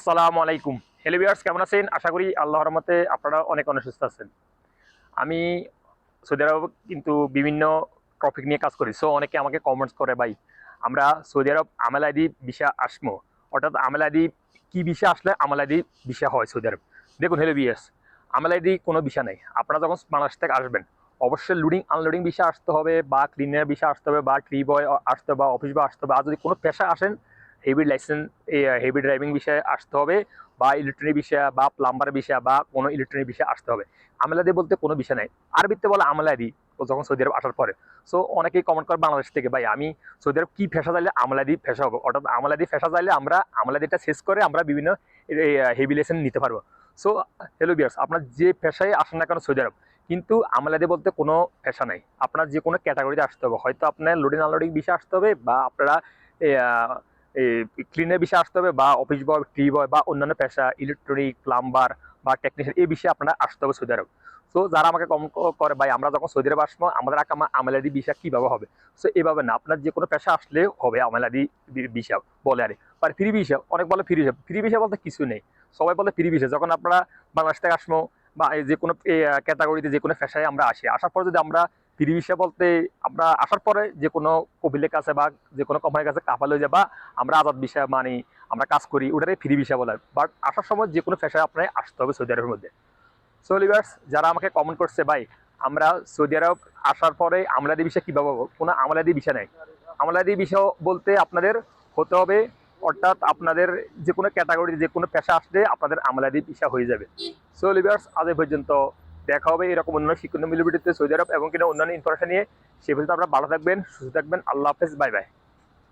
আসসালামু আলাইকুম। হ্যালো কেমন আছেন? আশা করি আল্লাহর রহমতে আপনারা অনেক অনেক সুস্থ আছেন। আমি সৌদি আরব কিন্তু বিভিন্ন টপিক নিয়ে কাজ করি। সো অনেকে আমাকে কমেন্টস করে, ভাই, আমরা সৌদি আরব আমালাদি ভিসা আসমো অর্থাৎ আমালাদি কি ভিসা আসলে আমালাদি ভিসা হয় সৌদি আরব? দেখুন হ্যালো আমালাদি কোনো ভিসা নেই। আপনারা যখন বাংলাদেশ থেকে আসবেন, অবশ্যই লোডিং আনলোডিং ভিসা আসতে হবে বা ক্লিনার ভিসা আসতে হবে বা ট্রি বয় আসতে হবে বা অফিস বয় আসতে হবে। আর যদি কোনো পেশা আসেন হেভি লাইসেন্স হেভি ড্রাইভিং বিষয়ে আসতে হবে বা ইলেকট্রনিক বিষয় বা প্লাম্বার বিষয় বা কোনো ইলেকট্রনিক বিষয়ে আসতে হবে। আমলাদি বলতে কোনো বিষয় নাই। আরবিতে বলে আমলাদি, ও যখন সৌদি আরব আসার পরে। সো অনেকেই কমেন্ট করে বাংলাদেশ থেকে, ভাই, আমি সৌদি আরব কী ফেসা চাইলে আমলাদি ফেসা হব? অর্থাৎ আমলাদি ফেসা চাইলে আমরা আমলাদিটা শেষ করে আমরা বিভিন্ন হেভি লাইসেন্স নিতে পারব। সো হ্যালো বিয়ার্স আপনার যে পেশায় আসেন না কেন সৌদি আরব, কিন্তু আমলাদি বলতে কোনো পেশা নাই। আপনার যে কোনো ক্যাটাগরিতে আসতে হবে। হয়তো আপনার লোডিং আনলোডিং বিষয়ে আসতে হবে বা আপনারা ক্লিনের বিষয়ে আসতে হবে বা অফিস বয় টি বয় বা অন্যান্য পেশা ইলেকট্রনিক প্লাম্বার বা টেকনিশিয়ান এই বিষয়ে আপনারা আসতে হবে সৌদি আরব। সো যারা আমাকে কম করে ভাই, আমরা যখন সৌদি আরব আসব, আমাদের আকামা আমালাদি বিষয় কীভাবে হবে? সো এভাবে না, আপনার যে কোনো পেশা আসলে হবে আমেলাদি বিষয়, বলে আরে আর ফ্রি বিষয়, অনেক বলে ফ্রি বিষয়। ফ্রি বিষয় বলতে কিছু নেই। সবাই বলে ফ্রি বিষয়। যখন আপনারা বাংলাদেশ থেকে আসব বা এই যে কোনো ক্যাটাগরিতে যে কোনো পেশায় আমরা আসি, আসার পর যদি আমরা ফ্রি বিষয় বলতে আমরা আসার পরে যে কোনো কপিলের কাছে বা যে কোনো কোম্পানির কাছে কাফাল হয়ে বা আমরা আজাদ বিষয় মানি, আমরা কাজ করি ওটারে ফ্রি বিষয় বলে। বাট আসার সময় যে কোনো পেশায় আপনার আসতে হবে সৌদি আরবের মধ্যে। সো লিভার্স যারা আমাকে কমেন্ট করছে, ভাই, আমরা সৌদি আরব আসার পরে আমলাদি বিষয় কীভাবে হব কোনো আমলাদি বিষয় নেই। আমলাদি বিষয় বলতে আপনাদের হতে হবে, অর্থাৎ আপনাদের যে কোনো ক্যাটাগরি যে কোনো পেশা আসলে আপনাদের আমলাদি বিষয় হয়ে যাবে। সো লিভার্স আজ পর্যন্ত দেখা হবে, এরকম অন্যান্য শিক্ষণ মিলিবিটিতে সৌদি আরব এবং কিনা অন্যান্য ইনফরমেশন নিয়ে। সে পর্যন্ত আপনারা ভালো থাকবেন, সুস্থ থাকবেন। আল্লাহ হাফেজ, বাই বাই।